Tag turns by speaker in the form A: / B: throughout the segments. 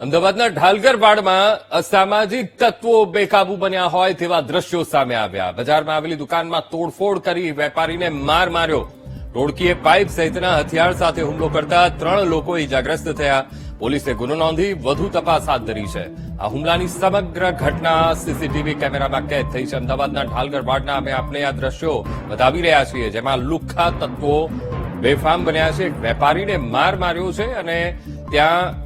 A: અમદાવાદના ઢાલગરવાડમાં અસામાજિક તત્વો બેકાબુ બન્યા હોય તેવા દ્રશ્યો સામે આવ્યા. બજારમાં આવેલી દુકાનમાં તોડફોડ કરી વેપારીને માર માર્યો. ટોળકીએ પાઇપ સહિતના હથિયાર સાથે હુમલો કરતા ત્રણ લોકો ઇજાગ્રસ્ત થયા. પોલીસે ગુનો નોંધી વધુ તપાસ હાથ ધરી છે. આ હુમલાની સમગ્ર ઘટના સીસીટીવી કેમેરામાં કેદ થઈ છે. અમદાવાદના ઢાલગરવાડના અમે આપને આ દ્રશ્યો બતાવી રહ્યા છીએ, જેમાં લુખ્ખા તત્વો બેફામ બન્યા છે. વેપારીને માર માર્યો છે અને ત્યાં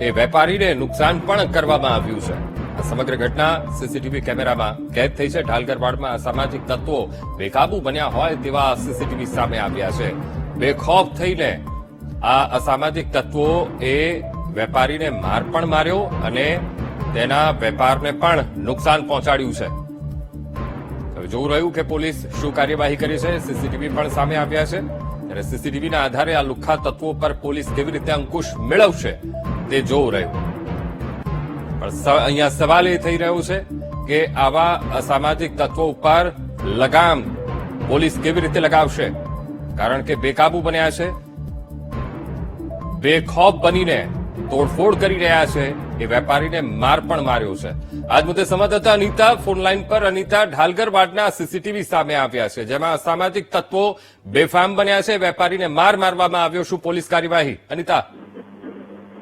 A: એ વેપારીને નુકસાન પણ કરવામાં આવ્યું છે. સમગ્ર ઘટના સીસીટીવી કેમેરામાં કેદ થઈ છે. ઢાલગરવાડમાં અસામાજિક તત્વો બેકાબુ બન્યા હોય તેવા સીસીટીવી સામે આવ્યા છે. બેખોફ થઈને આ અસામાજિક તત્વો એ વેપારીને માર પણ માર્યો અને તેના વેપારને પણ નુકસાન પહોંચાડ્યું છે. જોવું રહ્યું કે પોલીસ શું કાર્યવાહી કરી છે. સીસીટીવી પણ સામે આવ્યા છે. ત્યારે સીસીટીવીના આધારે આ લુખ્ખા તત્વો પર પોલીસ કેવી રીતે અંકુશ મેળવશે? તે જોવું રહ્યું. પણ અહીંયા સવાલ એ થઈ રહ્યો છે કે આવા અસામાજિક તત્વો ઉપર લગામ પોલીસ કેવી રીતે લગાવશે? કારણ કે બેકાબુ બન્યા છે. બેખોફ બનીને તોડફોડ કરી રહ્યા છે. એ વેપારીને માર પણ માર્યો છે. આજ મુદ્દે સંવાદદાતા અનિતા ફોનલાઈન પર અનિતા ઢાલગરવાડના સીસીટીવી સામે આવ્યા છે, જેમાં અસામાજિક તત્વો બેફામ બન્યા છે. વેપારીને માર મારવામાં આવ્યો શું પોલીસ કાર્યવાહી? અનિતા.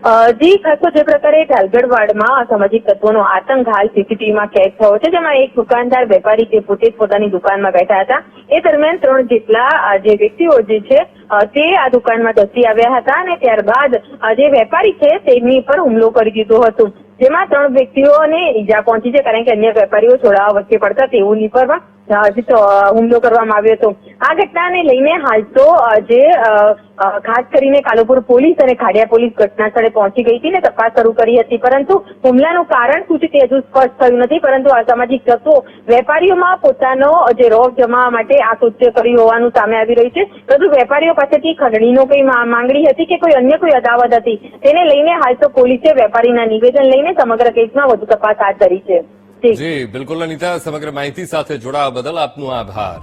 B: જી, ખાસો જે પ્રકારે ઢાલગઢવાડમાં અસામાજિક તત્વોનો આતંક હાલ સીસીટીવીમાં કેદ થયો છે, જેમાં એક દુકાનદાર વેપારી જે પોતે જ પોતાની દુકાનમાં બેઠા હતા. એ દરમિયાન ત્રણ જેટલા જે વ્યક્તિઓ જે છે તે આ દુકાનમાં ધસી આવ્યા હતા અને ત્યારબાદ જે વેપારી છે, તેમની પર હુમલો કરી દીધો હતો. જેમાં ત્રણ વ્યક્તિઓને ઈજા પહોંચી છે, કારણ કે અન્ય વેપારીઓ છોડાવવા વચ્ચે પડતા તેઓની પર હુમલો કરવામાં આવ્યો હતો. આ ઘટનાને લઈને હાલ તો જે ખાસ કરીને કાલુપુર પોલીસ અને ખાડિયા પોલીસ ઘટના સ્થળે પહોંચી ગઈ હતી ને તપાસ શરૂ કરી હતી. પરંતુ હુમલાનું કારણ શું છે તે હજુ સ્પષ્ટ થયું નથી. પરંતુ અસામાજિક તત્વો વેપારીઓમાં પોતાનો જે રોગ જમાવા માટે આ કૃત્ય કર્યું હોવાનું સામે આવી રહ્યું છે. પરંતુ વેપારીઓ પાસેથી ખંડણીનો કોઈ માંગણી હતી કે કોઈ અન્ય કોઈ અદાવત હતી? તેને લઈને હાલ તો પોલીસે વેપારીના નિવેદન લઈને સમગ્ર કેસમાં વધુ તપાસ હાથ ધરી છે.
A: જી, બિલકુલ અનિતા, સમગ્ર માહિતી સાથે જોડાવા બદલ આપનો આભાર.